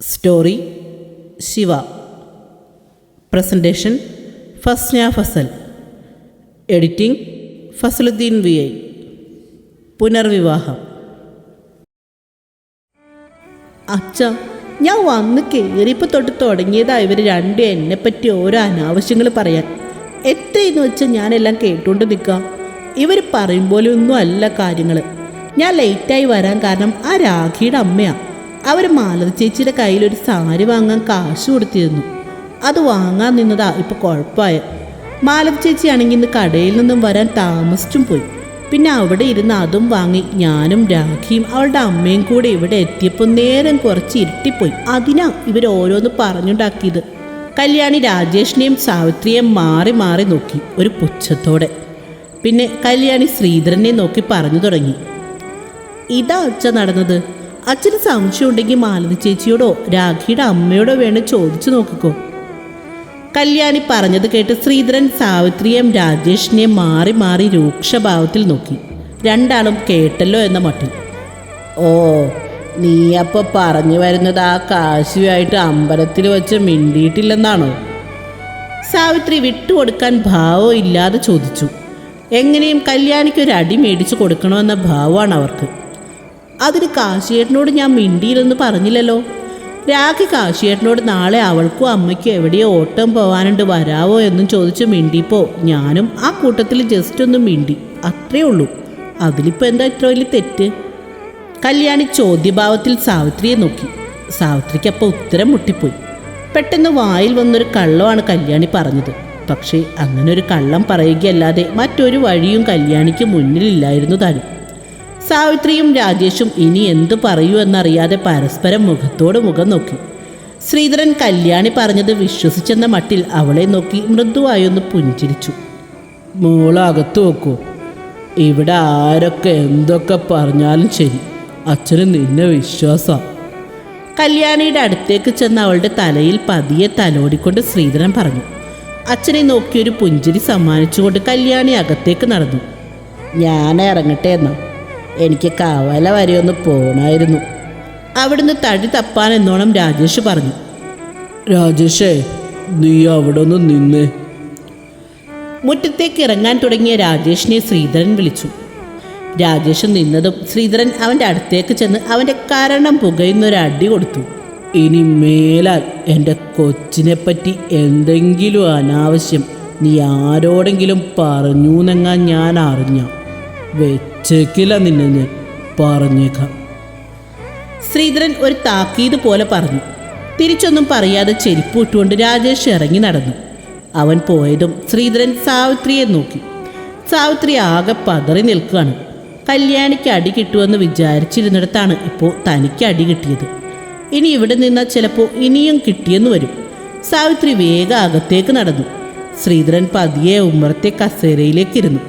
Story Shiva presentation Fasna Fasal editing Fasaluddin V I പുനർവിവാഹം അച്ഛ ഞാൻ വന്ന് കയറിയപ്പോൾ തൊട്ട് തുടങ്ങിയതാ ഇവർ രണ്ടും എന്നെപ്പറ്റി ഓരോ അനാവശ്യങ്ങൾ പറയാൻ. എത്രയെന്ന് വെച്ചാൽ ഞാനെല്ലാം കേട്ടുകൊണ്ട് നിൽക്കാം ഇവർ പറയും പോലെ ഒന്നും അല്ല കാര്യങ്ങൾ ഞാൻ ലേറ്റായി വരാൻ കാരണം ആ രാഖിയുടെ അമ്മയാണ് അവർ മാലതി ചേച്ചിയുടെ കയ്യിൽ ഒരു സാരി വാങ്ങാൻ കാശ് കൊടുത്തിരുന്നു. അത് വാങ്ങാൻ നിന്നതാ ഇപ്പോൾ കുഴപ്പമായ മാലതി ചേച്ചിയാണെങ്കിൽ ഇന്ന് കടയിൽ നിന്നും വരാൻ താമസിച്ചും പോയി. പിന്നെ അവിടെ ഇരുന്ന് അതും വാങ്ങി ഞാനും രാഖിയും അവളുടെ അമ്മയും കൂടെ ഇവിടെ എത്തിയപ്പോൾ നേരം കുറച്ച് ഇരുട്ടിപ്പോയി. അതിനാ ഇവർ ഓരോന്ന് പറഞ്ഞുണ്ടാക്കിയത്. കല്യാണി രാജേഷിനെയും സാവിത്രിയെയും മാറി മാറി നോക്കി ഒരു പുച്ഛത്തോടെ. പിന്നെ കല്യാണി ശ്രീധരനെ നോക്കി പറഞ്ഞു തുടങ്ങി. ഇതാ അച്ഛ നടന്നത്. അച്ഛന് സംശയം ഉണ്ടെങ്കിൽ മാലതി ചേച്ചിയോടോ രാഖിയുടെ അമ്മയോടോ വേണം ചോദിച്ചു നോക്കിക്കോ. കല്യാണി പറഞ്ഞത് കേട്ട് ശ്രീധരൻ സാവിത്രിയെയും രാജേഷിനെയും മാറി മാറി രൂക്ഷഭാവത്തിൽ നോക്കി. രണ്ടാളും കേട്ടല്ലോ എന്ന മട്ടിൽ. ഓ നീ അപ്പൊ പറഞ്ഞു വരുന്നത് ആ കാശുവായിട്ട് അമ്പലത്തിൽ വെച്ച് മിണ്ടിയിട്ടില്ലെന്നാണോ? സാവിത്രി വിട്ടുകൊടുക്കാൻ ഭാവം ഇല്ലാതെ ചോദിച്ചു. എങ്ങനെയും കല്യാണിക്ക് ഒരു അടി മേടിച്ചു കൊടുക്കണമെന്ന ഭാവമാണ് അവർക്ക്. അതിന് കാശിയേട്ടനോട് ഞാൻ മിണ്ടിയില്ലെന്ന് പറഞ്ഞില്ലല്ലോ. രാഖി കാശിയേട്ടനോട് നാളെ അവൾക്കും അമ്മയ്ക്കും എവിടെയോ ഓട്ടം പോവാനുണ്ട് വരാവോ എന്നും ചോദിച്ച് മിണ്ടിപ്പോ ഞാനും ആ കൂട്ടത്തിൽ ജസ്റ്റ് ഒന്ന് മിണ്ടി. അത്രേ ഉള്ളൂ. അതിലിപ്പോൾ എന്താ ഇത്ര വലിയ തെറ്റ്? കല്യാണി ചോദ്യഭാവത്തിൽ സാവിത്രിയെ നോക്കി. സാവിത്രിക്ക് അപ്പോൾ ഉത്തരം മുട്ടിപ്പോയി. പെട്ടെന്ന് വായിൽ വന്നൊരു കള്ളമാണ് കല്യാണി പറഞ്ഞത്. പക്ഷേ അങ്ങനെ ഒരു കള്ളം പറയുകയല്ലാതെ മറ്റൊരു വഴിയും കല്യാണിക്ക് മുന്നിലില്ലായിരുന്നു താനും. സാവിത്രിയും രാജേഷും ഇനി എന്തു പറയൂ എന്നറിയാതെ പരസ്പരം മുഖത്തോട് മുഖം നോക്കി. ശ്രീധരൻ കല്യാണി പറഞ്ഞത് വിശ്വസിച്ചെന്ന മട്ടിൽ അവളെ നോക്കി മൃദുവായൊന്ന് പുഞ്ചിരിച്ചു. മോളകത്ത് നോക്കൂ. ഇവിടെ ആരൊക്കെ എന്തൊക്കെ പറഞ്ഞാലും ശരി. അച്ഛന് നിന്നെ വിശ്വാസം. കല്യാണിയുടെ അടുത്തേക്ക് ചെന്ന് അവളുടെ തലയിൽ പതിയെ തലോടിക്കൊണ്ട് ശ്രീധരൻ പറഞ്ഞു. അച്ഛനെ നോക്കി ഒരു പുഞ്ചിരി സമ്മാനിച്ചുകൊണ്ട് കല്യാണി അകത്തേക്ക് നടന്നു. ഞാൻ ഇറങ്ങട്ടെ എന്നാ. എനിക്ക് കവല വരെ ഒന്ന് പോണായിരുന്നു. അവിടുന്ന് തടി തപ്പാൻ എന്നോണം രാജേഷ് പറഞ്ഞു. രാജേഷേ നീ അവിടെ ഒന്ന് നിന്നേ. മുറ്റത്തേക്ക് ഇറങ്ങാൻ തുടങ്ങിയ രാജേഷിനെ ശ്രീധരൻ വിളിച്ചു. രാജേഷ് നിന്നതും ശ്രീധരൻ അവന്റെ അടുത്തേക്ക് ചെന്ന് അവന്റെ കാരണം പുകയുന്നൊരു അടി കൊടുത്തു. ഇനി മേലാൽ എന്റെ കൊച്ചിനെപ്പറ്റി എന്തെങ്കിലും അനാവശ്യം നീ ആരോടെങ്കിലും പറഞ്ഞു എന്നെങ്ങാൻ ഞാൻ അറിഞ്ഞ. വെച്ചേക്കില്ല നിന്നെ ഞാൻ പറഞ്ഞേക്കാം. ശ്രീധരൻ ഒരു താക്കീത് പോലെ പറഞ്ഞു. തിരിച്ചൊന്നും പറയാതെ ചെരുപ്പ് ഇട്ടുകൊണ്ട് രാജേഷ് ഇറങ്ങി നടന്നു. അവൻ പോയതും ശ്രീധരൻ സാവിത്രിയെ നോക്കി. സാവിത്രി ആകെ പതറി നിൽക്കുകയാണ്. കല്യാണിക്ക് അടി കിട്ടുമെന്ന് വിചാരിച്ചിരുന്നിടത്താണ് ഇപ്പോൾ തനിക്ക് അടി കിട്ടിയത്. ഇനി ഇവിടെ നിന്നാൽ ചിലപ്പോൾ ഇനിയും കിട്ടിയെന്ന് വരും. സാവിത്രി വേഗം അകത്തേക്ക് നടന്നു. ശ്രീധരൻ പതിയെ ഉമ്മറത്തെ കസേരയിലേക്കിരുന്നു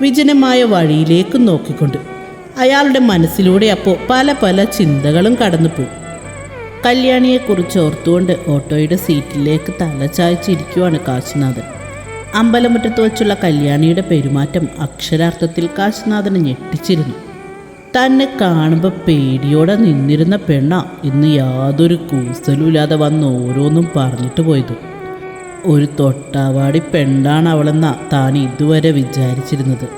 വിജനമായ വഴിയിലേക്ക് നോക്കിക്കൊണ്ട്. അയാളുടെ മനസ്സിലൂടെ അപ്പോൾ പല പല ചിന്തകളും കടന്നുപോയി. കല്യാണിയെക്കുറിച്ച് ഓർത്തുകൊണ്ട് ഓട്ടോയുടെ സീറ്റിലേക്ക് തല ചായച്ചിരിക്കുവാണ് കാശിനാഥൻ. അമ്പലമുറ്റത്ത് വച്ചുള്ള കല്യാണിയുടെ പെരുമാറ്റം അക്ഷരാർത്ഥത്തിൽ കാശിനാഥനെ ഞെട്ടിച്ചിരുന്നു. തന്നെ കാണുമ്പോൾ പേടിയോടെ നിന്നിരുന്ന പെണ്ണ. ഇന്ന് യാതൊരു കൂസലുമില്ലാതെ വന്ന് ഓരോന്നും പറഞ്ഞിട്ട് പോയത്. ഒരു തൊട്ടാവാടി പെണ്ണാണ് അവളെന്ന താൻ ഇതുവരെ വിചാരിച്ചിരുന്നത്.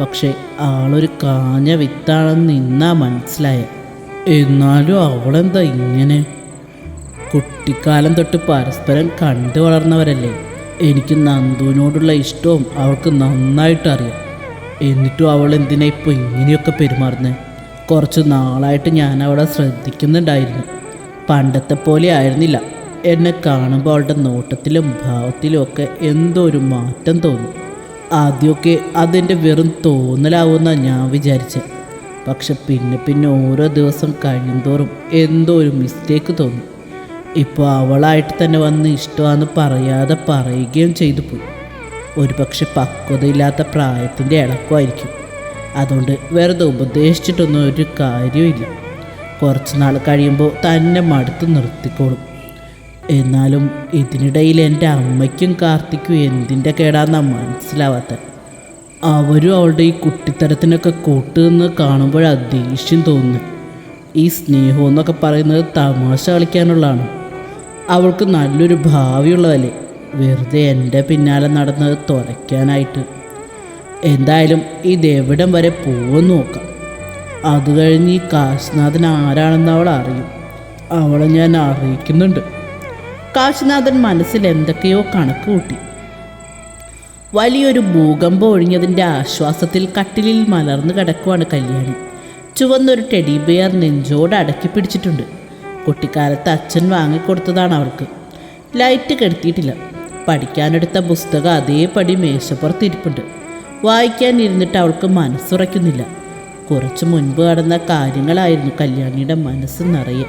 പക്ഷേ ആളൊരു കാഞ്ഞ വിത്താണെന്ന് ഇന്നാ മനസ്സിലായ. എന്നാലും അവളെന്താ ഇങ്ങനെ? കുട്ടിക്കാലം തൊട്ട് പരസ്പരം കണ്ടു വളർന്നവരല്ലേ. എനിക്ക് നന്ദുവിനോടുള്ള ഇഷ്ടവും അവൾക്ക് നന്നായിട്ട് അറിയാം എന്നിട്ടും അവൾ എന്തിനാ ഇപ്പോൾ ഇങ്ങനെയൊക്കെ പെരുമാറുന്നത് കുറച്ച് നാളായിട്ട് ഞാൻ അവളെ ശ്രദ്ധിക്കുന്നുണ്ടായിരുന്നു. പണ്ടത്തെ പോലെ ആയിരുന്നില്ല. എന്നെ കാണുമ്പോൾ അവളുടെ നോട്ടത്തിലും ഭാവത്തിലും ഒക്കെ എന്തോ ഒരു മാറ്റം തോന്നും. ആദ്യമൊക്കെ അതെന്റെ വെറും തോന്നലാവുമെന്നാണ് ഞാൻ വിചാരിച്ചത് പക്ഷെ പിന്നെ പിന്നെ ഓരോ ദിവസം കഴിയുന്തോറും എന്തോ ഒരു മിസ്റ്റേക്ക് തോന്നും. ഇപ്പോൾ അവളായിട്ട് തന്നെ വന്ന് ഇഷ്ടമാണെന്ന് പറയാതെ പറയുകയും ചെയ്തു പോയി. ഒരു പക്ഷെ പക്വതയില്ലാത്ത പ്രായത്തിന്റെ ഇളക്കമായിരിക്കും. അതുകൊണ്ട് വെറുതെ ഉപദേശിച്ചിട്ടൊന്നും ഒരു കാര്യമില്ല കുറച്ച് നാൾ കഴിയുമ്പോൾ തന്നെ മടുത്ത് നിർത്തിക്കോളും. എന്നാലും ഇതിനിടയിൽ എന്റെ അമ്മയ്ക്കും കാർത്തിക്കും എന്തിന്റെ കേടാന്നാണ് മനസ്സിലാവാത്ത അവരും അവളുടെ ഈ കുട്ടിത്തരത്തിനൊക്കെ കൂട്ടുനിന്ന് കാണുമ്പോഴാ ദേഷ്യം തോന്നുന്നു ഈ സ്നേഹം എന്നൊക്കെ പറയുന്നത് തമാശ കളിക്കാനുള്ളതാണ്. അവൾക്ക് നല്ലൊരു ഭാവിയുള്ളതല്ലേ? വെറുതെ എന്റെ പിന്നാലെ നടന്നത് തുറയ്ക്കാനായിട്ട് എന്തായാലും ഇതെവിടം വരെ പോവെന്ന് നോക്കാം. അത് കഴിഞ്ഞ് ഈ കാശിനാഥൻ ആരാണെന്ന് അവൾ അറിയും. അവളെ ഞാൻ അറിയിക്കുന്നുണ്ട്. കാശിനാഥൻ മനസ്സിൽ എന്തൊക്കെയോ കണക്ക് കൂട്ടി. വലിയൊരു ഭൂകമ്പം ഒഴിഞ്ഞതിന്റെ ആശ്വാസത്തിൽ കട്ടിലിൽ മലർന്നു കിടക്കുവാണ് കല്യാണി. ചുവന്നൊരു ടെഡി ബിയർ നെഞ്ചോട് അടക്കി പിടിച്ചിട്ടുണ്ട്. കുട്ടിക്കാലത്ത് അച്ഛൻ വാങ്ങിക്കൊടുത്തതാണ് അവൾക്ക്. ലൈറ്റ് കെടുത്തിയിട്ടില്ല. പഠിക്കാനെടുത്ത പുസ്തകം അതേപടി മേശപ്പുറത്തിരിപ്പുണ്ട്. വായിക്കാൻ ഇരുന്നിട്ട് അവൾക്ക് മനസ്സുറയ്ക്കുന്നില്ല. കുറച്ചു മുൻപ് നടന്ന കാര്യങ്ങളായിരുന്നു കല്യാണിയുടെ മനസ്സ് നിറയെ.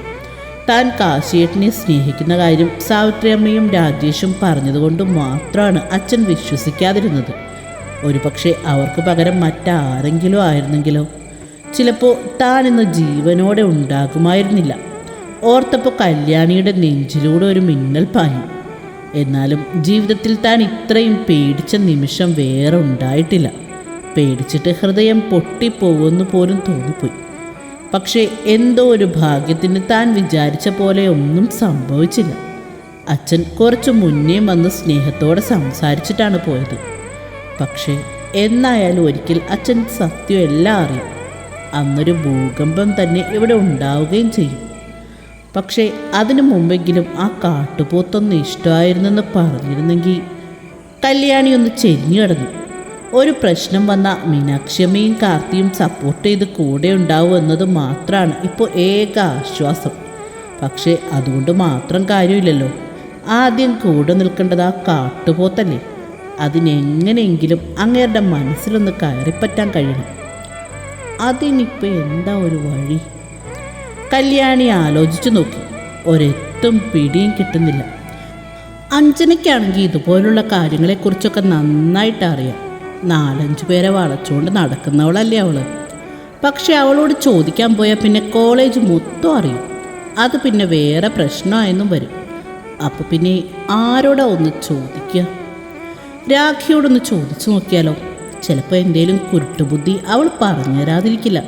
താൻ കാശിയേട്ടനെ സ്നേഹിക്കുന്ന കാര്യം സാവിത്രിയമ്മയും രാജേഷും പറഞ്ഞതുകൊണ്ട് മാത്രമാണ് അച്ഛൻ വിശ്വസിക്കാതിരുന്നത്. ഒരുപക്ഷെ അവർക്ക് പകരം മറ്റാരെങ്കിലും ആയിരുന്നെങ്കിലോ? ചിലപ്പോൾ താൻ ഇന്ന് ജീവനോടെ ഉണ്ടാകുമായിരുന്നില്ല. ഓർത്തപ്പോൾ കല്യാണിയുടെ നെഞ്ചിലൂടെ ഒരു മിന്നൽ പാഞ്ഞു. എന്നാലും ജീവിതത്തിൽ താൻ ഇത്രയും പേടിച്ച നിമിഷം വേറെ ഉണ്ടായിട്ടില്ല. പേടിച്ചിട്ട് ഹൃദയം പൊട്ടിപ്പോകുമെന്ന് പോലും തോന്നിപ്പോയി. പക്ഷേ എന്തോ ഒരു ഭാഗ്യത്തിന് താൻ വിചാരിച്ച പോലെ ഒന്നും സംഭവിച്ചില്ല. അച്ഛൻ കുറച്ച് മുന്നേ വന്ന് സ്നേഹത്തോടെ സംസാരിച്ചിട്ടാണ് പോയത്. പക്ഷേ എന്നായാലും ഒരിക്കൽ അച്ഛൻ സത്യം എല്ലാം അറിയും. അന്നൊരു ഭൂകമ്പം തന്നെ ഇവിടെ ഉണ്ടാവുകയും ചെയ്യും. പക്ഷേ അതിനു മുമ്പെങ്കിലും ആ കാട്ടുപോത്തൊന്ന് ഇഷ്ടമായിരുന്നെന്ന് പറഞ്ഞിരുന്നെങ്കിൽ കല്യാണി ഒന്ന് ചെരിഞ്ഞു കിടന്നു. ഒരു പ്രശ്നം വന്ന മീനാക്ഷിയമ്മയും കാർത്തിയും സപ്പോർട്ട് ചെയ്ത് കൂടെ ഉണ്ടാവും എന്നത് മാത്രമാണ് ഇപ്പോൾ ഏക ആശ്വാസം. പക്ഷേ അതുകൊണ്ട് മാത്രം കാര്യമില്ലല്ലോ. ആദ്യം കൂടെ നിൽക്കേണ്ടത് ആ കാട്ടുപോത്തല്ലേ? അതിനെങ്ങനെയെങ്കിലും അങ്ങേരുടെ മനസ്സിലൊന്ന് കയറിപ്പറ്റാൻ കഴിയണം. അതിനിപ്പോൾ എന്താ ഒരു വഴി? കല്യാണി ആലോചിച്ചു നോക്കി. ഒരെത്തും പിടിയും കിട്ടുന്നില്ല. അഞ്ജനയ്ക്കാണെങ്കിൽ ഇതുപോലുള്ള കാര്യങ്ങളെക്കുറിച്ചൊക്കെ നന്നായിട്ട് അറിയാം. നാലഞ്ച് പേരെ വളച്ചുകൊണ്ട് നടക്കുന്നവളല്ലേ അവൾ. പക്ഷെ അവളോട് ചോദിക്കാൻ പോയാൽ പിന്നെ കോളേജ് മൊത്തം അറിയും. അത് പിന്നെ വേറെ പ്രശ്നമായെന്നും വരും. അപ്പോൾ പിന്നെ ആരോടാ ഒന്ന് ചോദിക്കുക രാഖിയോടൊന്ന് ചോദിച്ചു നോക്കിയാലോ? ചിലപ്പോൾ എന്തേലും കുരുട്ടുബുദ്ധി അവൾ പറഞ്ഞു തരാതിരിക്കില്ല.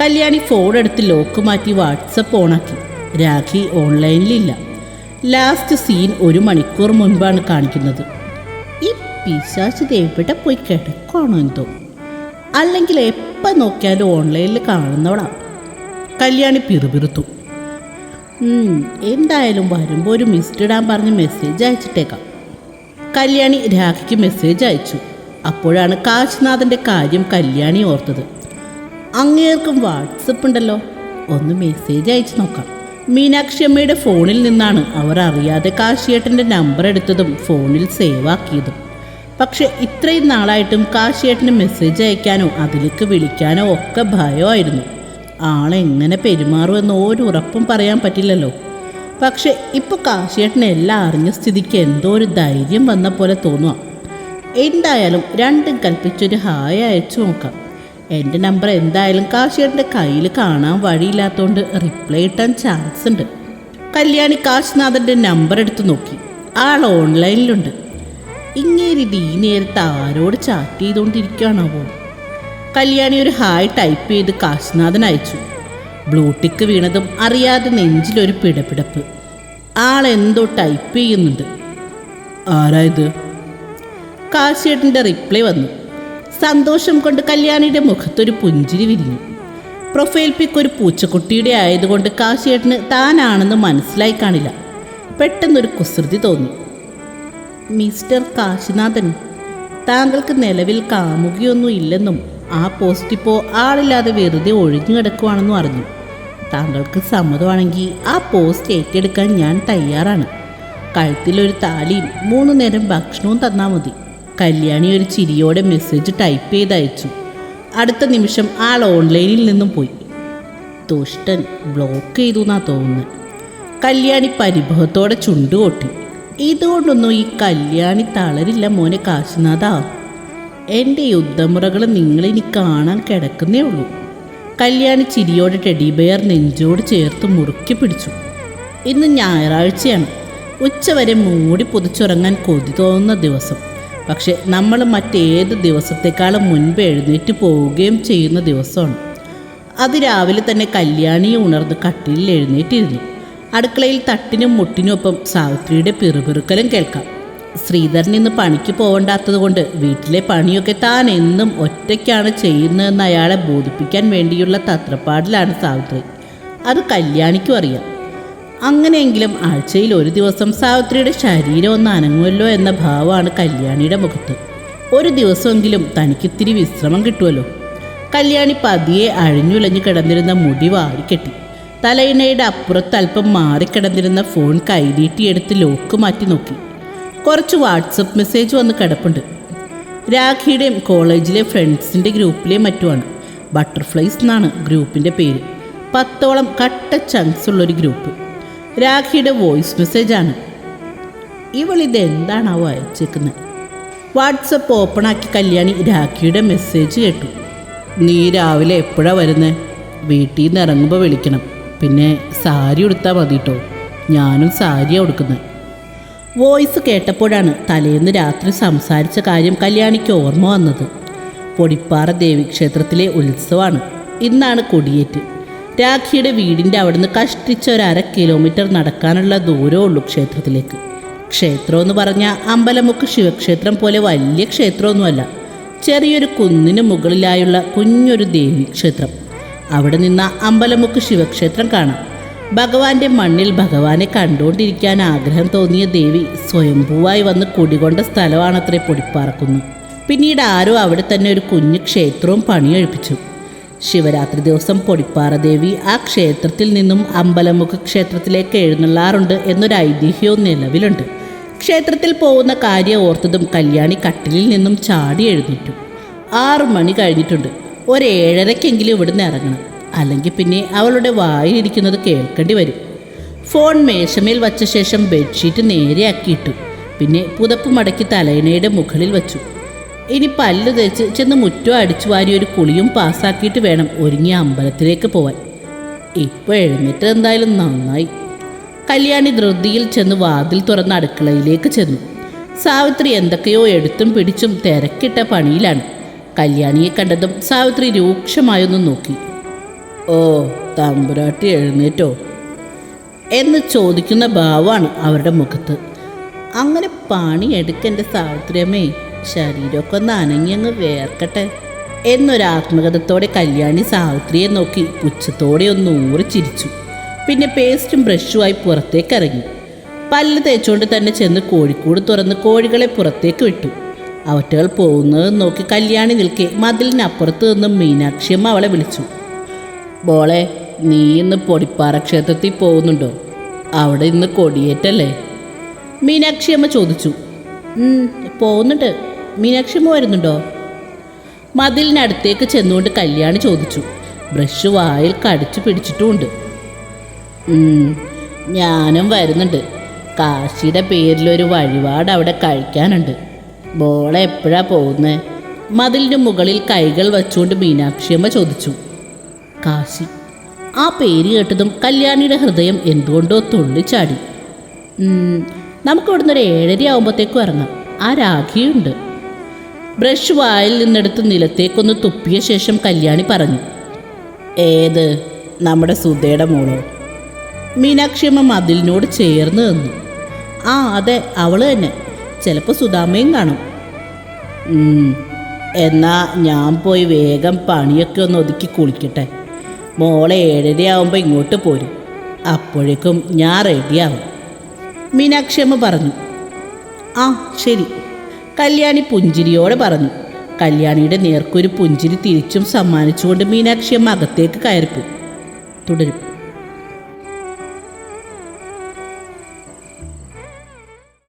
കല്യാണി ഫോൺ എടുത്ത് ലോക്ക് മാറ്റി വാട്സപ്പ് ഓണാക്കി. രാഖി ഓൺലൈനിലില്ല. ലാസ്റ്റ് സീൻ ഒരു മണിക്കൂർ മുൻപാണ് കാണിക്കുന്നത്. ഈ പിശാച്ച് എവിടെ പോയി കിടക്കുകയാണോ എന്തോ. അല്ലെങ്കിൽ എപ്പോൾ നോക്കിയാലും ഓൺലൈനിൽ കാണുന്നവളാ. കല്യാണി പിറുപിറുത്തു. എന്തായാലും വരുമ്പോൾ ഒരു മിസ്ഡ് ഇടാൻ പറഞ്ഞ് മെസ്സേജ് അയച്ചിട്ടേക്കാം. കല്യാണി രാഖിക്ക് മെസ്സേജ് അയച്ചു. അപ്പോഴാണ് കാശിനാഥന്റെ കാര്യം കല്യാണി ഓർത്തത്. അങ്ങേർക്കും വാട്സപ്പ് ഉണ്ടല്ലോ. ഒന്ന് മെസ്സേജ് അയച്ചു നോക്കാം. മീനാക്ഷി അമ്മയുടെ ഫോണിൽ നിന്നാണ് അവർ അറിയാതെ കാശിയേട്ടന്റെ നമ്പർ എടുത്തതും ഫോണിൽ സേവ് ആക്കിയതും. പക്ഷെ ഇത്രയും നാളായിട്ടും കാശിയേട്ടന് മെസ്സേജ് അയക്കാനോ അതിലേക്ക് വിളിക്കാനോ ഒക്കെ ഭയമായിരുന്നു. ആളെങ്ങനെ പെരുമാറുമെന്ന് ഒരു ഉറപ്പും പറയാൻ പറ്റില്ലല്ലോ. പക്ഷെ ഇപ്പോൾ കാശിയേട്ടൻ എല്ലാം അറിഞ്ഞ സ്ഥിതിക്ക് എന്തോ ഒരു ധൈര്യം വന്ന പോലെ തോന്നുക എന്തായാലും രണ്ടും കൽപ്പിച്ചൊരു ഹായ് അയച്ചു നോക്കാം. എന്റെ നമ്പർ എന്തായാലും കാശിയുടെ കയ്യിൽ കാണാൻ വഴിയില്ലാത്തതുകൊണ്ട് റിപ്ലൈ കിട്ടാൻ ചാൻസ് ഉണ്ട് കല്യാണി കാശ്നാഥന്റെ നമ്പർ എടുത്ത് നോക്കി. ആൾ ഓൺലൈനിലുണ്ട്. ഇങ്ങേരിത് ഈ നേരത്ത് ആരോട് ചാറ്റ് ചെയ്തുകൊണ്ടിരിക്കുകയാണാവോ കല്യാണി ഒരു ഹായ് ടൈപ്പ് ചെയ്ത് കാശ്നാഥൻ അയച്ചു. ബ്ലൂടിക്ക് വീണതും അറിയാതെ നെഞ്ചിലൊരു പിടപിടപ്പ്. ആളെന്തോ ടൈപ്പ് ചെയ്യുന്നുണ്ട്. ആരായത് കാശിയേട്ടന്റെ റിപ്ലൈ വന്നു. സന്തോഷം കൊണ്ട് കല്യാണിയുടെ മുഖത്തൊരു പുഞ്ചിരി വിരിഞ്ഞു. പ്രൊഫൈൽ പിക്ക് ഒരു പൂച്ചക്കുട്ടിയുടെ ആയതുകൊണ്ട് കാശിയേട്ടന് താനാണെന്ന് മനസ്സിലായി കാണില്ല. പെട്ടെന്നൊരു കുസൃതി തോന്നി. മിസ്റ്റർ കാശിനാഥൻ താങ്കൾക്ക് നിലവിൽ കാമുകിയൊന്നും ഇല്ലെന്നും ആ പോസ്റ്റ് ഇപ്പോൾ ആളില്ലാതെ വെറുതെ ഒഴിഞ്ഞു കിടക്കുവാണെന്നും അറിഞ്ഞു. താങ്കൾക്ക് സമ്മതമാണെങ്കിൽ ആ പോസ്റ്റ് ഏറ്റെടുക്കാൻ ഞാൻ തയ്യാറാണ്. കഴുത്തിലൊരു താലിയും മൂന്ന് നേരം ഭക്ഷണവും തന്നാൽ മതി. കല്യാണി ഒരു ചിരിയോടെ മെസ്സേജ് ടൈപ്പ് ചെയ്ത് അയച്ചു അടുത്ത നിമിഷം ആൾ ഓൺലൈനിൽ നിന്നും പോയി. ദുഷ്ടൻ ബ്ലോക്ക് ചെയ്തു എന്നാ തോന്നുന്നത് കല്യാണി പരിഭവത്തോടെ ചുണ്ടുകൊട്ടി. ഇതുകൊണ്ടൊന്നും ഈ കല്യാണി തളരില്ല മോനെ കാശിനാഥാ. എന്റെ യുദ്ധമുറകൾ നിങ്ങളിനി കാണാൻ കിടക്കുന്നേ ഉള്ളൂ. കല്യാണി ചിരിയോടെ ടെഡി ബെയർ നെഞ്ചോട് ചേർത്ത് മുറുക്കി പിടിച്ചു. ഇന്ന് ഞായറാഴ്ചയാണ്. ഉച്ചവരെ മൂടി പൊതിച്ചുറങ്ങാൻ കൊതി തോന്നുന്ന ദിവസം. പക്ഷെ നമ്മൾ മറ്റേത് ദിവസത്തെക്കാളും മുൻപ് എഴുന്നേറ്റ് പോവുകയും ചെയ്യുന്ന ദിവസമാണ്. അത് രാവിലെ തന്നെ കല്യാണി ഉണർന്ന് കട്ടിലിൽ എഴുന്നേറ്റിരുന്നു. അടുക്കളയിൽ തട്ടിനും മുട്ടിനുമൊപ്പം സാവിത്രിയുടെ പിറുപിറുക്കലും കേൾക്കാം. ശ്രീധരൻ ഇന്ന് പണിക്ക് പോകണ്ടാത്തത് കൊണ്ട് വീട്ടിലെ പണിയൊക്കെ താൻ എന്നും ഒറ്റയ്ക്കാണ് ചെയ്യുന്നതെന്ന് അയാളെ ബോധിപ്പിക്കാൻ വേണ്ടിയുള്ള തത്രപ്പാടിലാണ് സാവിത്രി. അത് കല്യാണിക്കും അറിയാം. അങ്ങനെയെങ്കിലും ആഴ്ചയിൽ ഒരു ദിവസം സാവിത്രിയുടെ ശരീരം ഒന്ന് അനങ്ങുമല്ലോ എന്ന ഭാവമാണ് കല്യാണിയുടെ മുഖത്ത്. ഒരു ദിവസമെങ്കിലും തനിക്കിത്തിരി വിശ്രമം കിട്ടുമല്ലോ. കല്യാണി പതിയെ അഴിഞ്ഞുലഞ്ഞു കിടന്നിരുന്ന മുടി വാരിക്കെട്ടി തലയിണയുടെ അപ്പുറത്ത് അല്പം മാറിക്കിടന്നിരുന്ന ഫോൺ കൈനീട്ടിയെടുത്ത് ലോക്ക് മാറ്റി നോക്കി. കുറച്ച് വാട്സപ്പ് മെസ്സേജ് വന്ന് കിടപ്പുണ്ട്. രാഖിയുടെയും കോളേജിലെ ഫ്രണ്ട്സിന്റെ ഗ്രൂപ്പിലെ മറ്റുമാണ്. ബട്ടർഫ്ലൈസ് എന്നാണ് ഗ്രൂപ്പിന്റെ പേര്. പത്തോളം കട്ട ചങ്ക്സ് ഉള്ളൊരു ഗ്രൂപ്പ്. രാഖിയുടെ വോയിസ് മെസ്സേജാണ്. ഇവളിത് എന്താണാവോ അയച്ചേക്കുന്നത് വാട്സപ്പ് ഓപ്പണാക്കി കല്യാണി രാഖിയുടെ മെസ്സേജ് കേട്ടു. നീ രാവിലെ എപ്പോഴാണ് വരുന്നത് വീട്ടിൽ നിന്ന് ഇറങ്ങുമ്പോൾ വിളിക്കണം. പിന്നെ സാരി ഉടുത്താൽ മതി കേട്ടോ ഞാനും സാരിയാണ് ഉടുക്കുന്നത് വോയിസ് കേട്ടപ്പോഴാണ് തലേന്ന് രാത്രി സംസാരിച്ച കാര്യം കല്യാണിക്ക് ഓർമ്മ വന്നത്. പൊടിപ്പാറ ദേവീക്ഷേത്രത്തിലെ ഉത്സവമാണ് ഇന്നാണ് കൊടിയേറ്റ്. രാഖിയുടെ വീടിന്റെ അവിടുന്ന് കഷ്ടിച്ച ഒരു അര കിലോമീറ്റർ നടക്കാനുള്ള ദൂരമേ ഉള്ളൂ ക്ഷേത്രത്തിലേക്ക്. ക്ഷേത്രം എന്ന് പറഞ്ഞാൽ അമ്പലമുക്ക് ശിവക്ഷേത്രം പോലെ വലിയ ക്ഷേത്രമൊന്നുമല്ല. ചെറിയൊരു കുന്നിന് മുകളിലായുള്ള കുഞ്ഞൊരു ദേവീക്ഷേത്രം അവിടെ നിന്ന അമ്പലമുക്ക് ശിവക്ഷേത്രം കാണാം. ഭഗവാന്റെ മണ്ണിൽ ഭഗവാനെ കണ്ടുകൊണ്ടിരിക്കാൻ ആഗ്രഹം തോന്നിയ ദേവി സ്വയംഭൂവായി വന്ന് കുടികൊണ്ട സ്ഥലമാണത്രേ പൊടിപ്പാറക്കുന്നു. പിന്നീട് ആരോ അവിടെ തന്നെ ഒരു കുഞ്ഞു ക്ഷേത്രവും പണിയെഴുപ്പിച്ചു. ശിവരാത്രി ദിവസം പൊടിപ്പാറദേവി ആ ക്ഷേത്രത്തിൽ നിന്നും അമ്പലമുഖ ക്ഷേത്രത്തിലേക്ക് എഴുന്നള്ളാറുണ്ട് എന്നൊരു ഐതിഹ്യവും നിലവിലുണ്ട്. ക്ഷേത്രത്തിൽ പോകുന്ന കാര്യം ഓർത്തതും കല്യാണി കട്ടിലിൽ നിന്നും ചാടി എഴുന്നേറ്റു. ആറു മണി കഴിഞ്ഞിട്ടുണ്ട്. ഒരേഴരയ്ക്കെങ്കിലും ഇവിടുന്ന് ഇറങ്ങണം. അല്ലെങ്കിൽ പിന്നെ അവളുടെ വായിലിരിക്കുന്നത് കേൾക്കേണ്ടി വരും. ഫോൺ മേശമേൽ വച്ച ശേഷം ബെഡ്ഷീറ്റ് നേരെയാക്കിയിട്ടു. പിന്നെ പുതപ്പ് മടക്കി തലയിണയുടെ മുകളിൽ വച്ചു. ഇനി പല്ലു തേച്ച് ചെന്ന് മുറ്റം അടിച്ചു വാരി ഒരു കുളിയും പാസ്സാക്കിയിട്ട് വേണം ഒരുങ്ങി അമ്പലത്തിലേക്ക് പോവാൻ. ഇപ്പോൾ എഴുന്നേറ്റ് എന്തായാലും നന്നായി. കല്യാണി ധൃതിയിൽ ചെന്ന് വാതിൽ തുറന്ന് അടുക്കളയിലേക്ക് ചെന്നു. സാവിത്രി എന്തൊക്കെയോ എടുത്തും പിടിച്ചും തിരക്കിട്ട പണിയിലാണ്. കല്യാണിയെ കണ്ടതും സാവിത്രി രൂക്ഷമായൊന്ന് നോക്കി. ഓ തമ്പുരാട്ടി എഴുന്നേറ്റോ? എന്ന് ചോദിക്കുന്ന ഭാവമാണ് അവരുടെ മുഖത്ത്. അങ്ങനെ പണി എടുക്കെന്റെ സാവിത്രിയമ്മേ. ശരീരമൊക്കെ ഒന്ന് വേർക്കട്ടെ. എന്നൊരാത്മകഥത്തോടെ കല്യാണി സാവിത്രിയെ നോക്കി പുച്ഛത്തോടെ ഒന്ന് ഊറി ചിരിച്ചു. പിന്നെ പേസ്റ്റും ബ്രഷുമായി പുറത്തേക്ക് ഇറങ്ങി. പല്ല് തേച്ചുകൊണ്ട് തന്നെ ചെന്ന് കോഴിക്കൂട് തുറന്ന് കോഴികളെ പുറത്തേക്ക് വിട്ടു. അവറ്റകൾ പോകുന്നത് നോക്കി കല്യാണി നിൽക്കെ മതിലിനപ്പുറത്ത് നിന്നും മീനാക്ഷിയമ്മ അവളെ വിളിച്ചു. ബോളെ നീ ഇന്ന് പൊടിപ്പാറ ക്ഷേത്രത്തിൽ പോകുന്നുണ്ടോ? അവിടെ ഇന്ന് കൊടിയേറ്റല്ലേ? മീനാക്ഷിയമ്മ ചോദിച്ചു. "ഉം, പോകുന്നുണ്ട്. മീനാക്ഷിയമ്മ വരുന്നുണ്ടോ മതിലിനടുത്തേക്ക് ചെന്നുകൊണ്ട് കല്യാണി ചോദിച്ചു. ബ്രഷ് വായിൽ കടിച്ചു പിടിച്ചിട്ടുമുണ്ട്. "ഉം, ഞാനും വരുന്നുണ്ട്. കാശിയുടെ പേരിലൊരു വഴിപാട് അവിടെ കഴിക്കാനുണ്ട്. ബോളെ എപ്പോഴാ പോകുന്നത് മതിലിന് മുകളിൽ കൈകൾ വച്ചുകൊണ്ട് മീനാക്ഷിയമ്മ ചോദിച്ചു. കാശി ആ പേര് കേട്ടതും കല്യാണിയുടെ ഹൃദയം എന്തുകൊണ്ടോ തുള്ളിച്ചാടി. നമുക്കിവിടുന്ന് ഒരു ഏഴര ആകുമ്പോഴത്തേക്കും ഇറങ്ങാം. ആ രാഖിയുണ്ട്. ബ്രഷ് വായിൽ നിന്നെടുത്ത് നിലത്തേക്കൊന്ന് തുപ്പിയ ശേഷം കല്യാണി പറഞ്ഞു ഏത്? നമ്മുടെ സുധയുടെ മോളോ? മീനാക്ഷിയമ്മ മതിലിനോട് ചേർന്ന് നിന്നു ആ അതെ അവൾ തന്നെ. ചിലപ്പോൾ സുധാമയും കാണും. എന്നാ ഞാൻ പോയി വേഗം പണിയൊക്കെ ഒന്ന് ഒതുക്കി കുളിക്കട്ടെ. മോളെ ഏഴരയാവുമ്പോൾ ഇങ്ങോട്ട് പോരും. അപ്പോഴേക്കും ഞാൻ റെഡിയാവും മീനാക്ഷിയമ്മ പറഞ്ഞു ആ ശരി. കല്യാണി പുഞ്ചിരിയോടെ പറഞ്ഞു. കല്യാണിയുടെ നേർക്കൊരു പുഞ്ചിരി തിരിച്ചും സമ്മാനിച്ചുകൊണ്ട് മീനാക്ഷിയമ്മ അകത്തേക്ക് കയറിപ്പോയി. തുടരും.